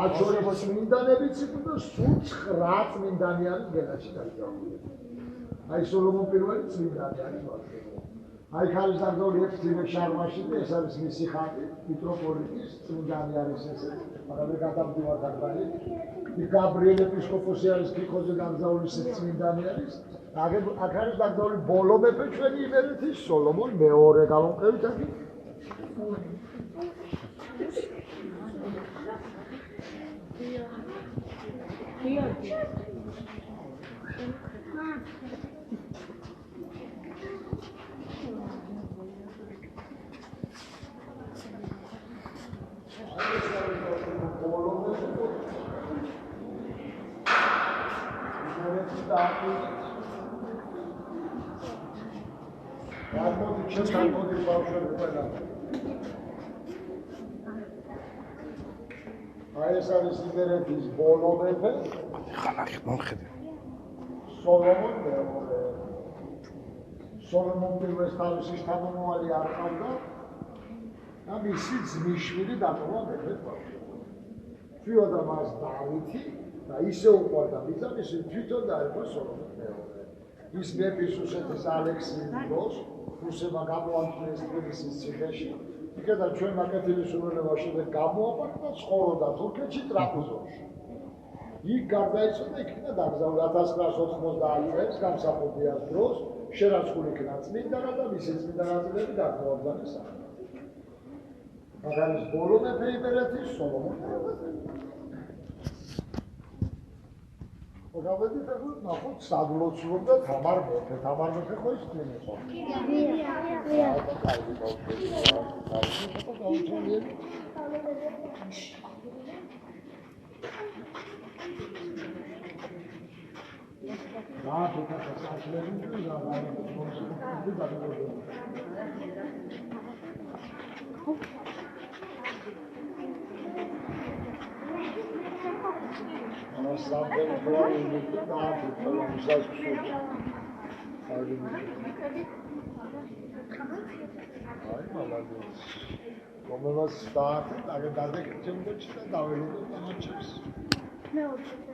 მათ შორის წმინდანებიც იყო სულ 9 წმინდანი არის გელაში დაკრძალული. აი სოლომონ პირველი წმინდანი არის მართლა. აი ხალის დაგდოლი ექციმე შარმაში და ეს არის მისი ხატი, მიტროპოლიტის წმინდანი არის ეს. მაგრამ მე გადავდივარ დაგბალი. ი გაბრიელ ეპისკოპოსი არის კიქოზე დაკრძალული წმინდანი არის. აგებ აქ არის დაგდოლი ბოლო მეფე ჩვენი იმერეთის სოლომონ მეორე გამომყევით აქ. აი ეს არის იმერეთის ბოლო მეფე ხალხი მომხედე სოლომონ მეორე სოლომონ პირველს თავისი შთამომავალი არ ყავდა და მისი ძმისშვილი დატოვა მეფე ბავშვი. თვითონ მას დავითი და ისე უყვარდა მიწას თვითონ დაერქვა სოლომონ მეორე. ის მეფის უსეთის ალექსის დროს რუსებმა გამოამწეს თბილისის ციხეში. იქიდან ჩვენ მაკეთილის უბრალოდ შემდეგ გამოაყარდა ცხოვრობდა თურქეთში ტრაპიზონში იქ გარდაიცვალა იქნა დაგზავნა 1990 წელს გამსახურდიას დროს შერაცხული იქნა წმინდანა და მისი წმინდა ნაწილები დაგმოვარდნეს მაგრამ ის ბოლო მეფე იმერეთის სოლომონ მოგავედით ახლა ნახოთ სადლოცლობ და თამარ მეფე თამარ მეფე ხო ის თქვენი ხო? რა ბუქა სამგენ ბლოვინგი აფრიკა მოსაზრდო. აი მამადო. რომელსაც დააგდაგეთ ჩემდეჩი და დაველოდოთ ამაჩებს. მეოთხე